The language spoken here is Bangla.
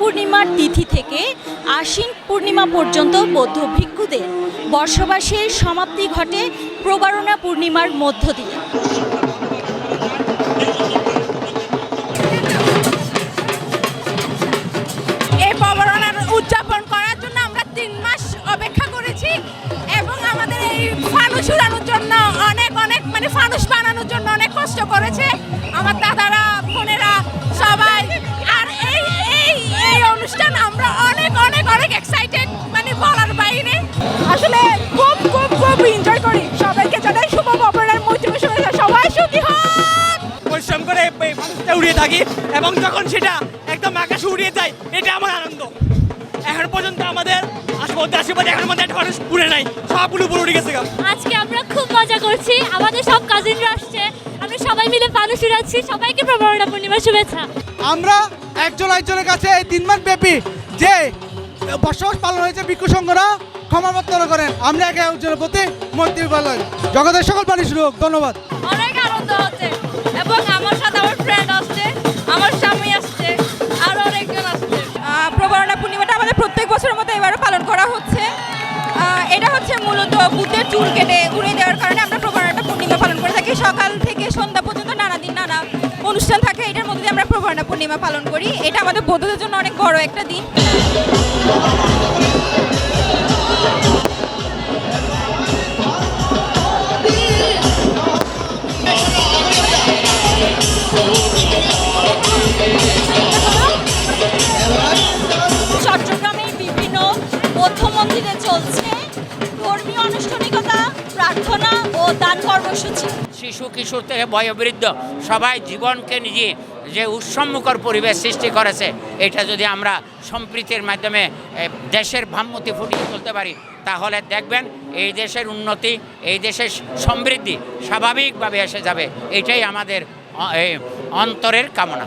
পূর্ণিমার তিথি থেকে আশ্বিন পূর্ণিমা পর্যন্ত বৌদ্ধ ভিক্ষুদের বর্ষবাসের সমাপ্তি ঘটে প্রবারণা পূর্ণিমার মধ্য দিয়ে। এই প্রবরণার উদযাপন করার জন্য আমরা তিন মাস অপেক্ষা করেছি এবং আমাদের ফানুস উড়ানোর জন্য অনেক অনেক মানে ফানুস বানানোর জন্য অনেক কষ্ট করেছে। আমার দাদারা মানুষটা উড়িয়ে থাকি এবং যখন সেটা একদম আকাশে উড়িয়ে যায় এটা আমার আনন্দ। এখন পর্যন্ত আমাদের আশেপাশে আশেপাশে এখন মধ্যে একটা মানুষ উড়ে নাই সবগুলো উপরে উড়ে গেছে আজকে আমরা খুব মজা করছি। আমাদের সব কাজিনরা আসছে। আমরা সবাই মিলে পালু উড়াচ্ছি। সবাইকে প্রবরণা পূর্ণিমার শুভেচ্ছা। আমরা একজন একজনের কাছে এই তিন মাস ব্যাপী যে বসবাস পালন হয়েছে ভিক্ষু সংঘরা ক্ষমা প্রার্থনা করেন। আমরা একে একজনের প্রতি মূর্তি পালন জগতের সকল প্রাণী শুরু ধন্যবাদ। হচ্ছে মূলত বুদ্ধের চুল কেটে উড়িয়ে দেওয়ার কারণে আমরা প্রবরণা পূর্ণিমা পালন করে থাকি। সকাল থেকে সন্ধ্যা পর্যন্ত নানা দিন নানা অনুষ্ঠান থাকে। এটার মধ্যে দিয়ে আমরা প্রবরণা পূর্ণিমা পালন করি। এটা আমাদের বৌদ্ধদের জন্য অনেক বড় একটা দিন। প্রার্থনা ও দান কর্মসূচি। শিশু কিশোর থেকে বয়োবৃদ্ধ সবাই জীবনকে নিজে যে উৎসম্মুখর পরিবেশ সৃষ্টি করেছে, এটা যদি আমরা সম্প্রীতির মাধ্যমে দেশের ভাবমূর্তি ফুটিয়ে তুলতে পারি, তাহলে দেখবেন এই দেশের উন্নতি, এই দেশের সমৃদ্ধি স্বাভাবিকভাবে এসে যাবে। এটাই আমাদের অন্তরের কামনা।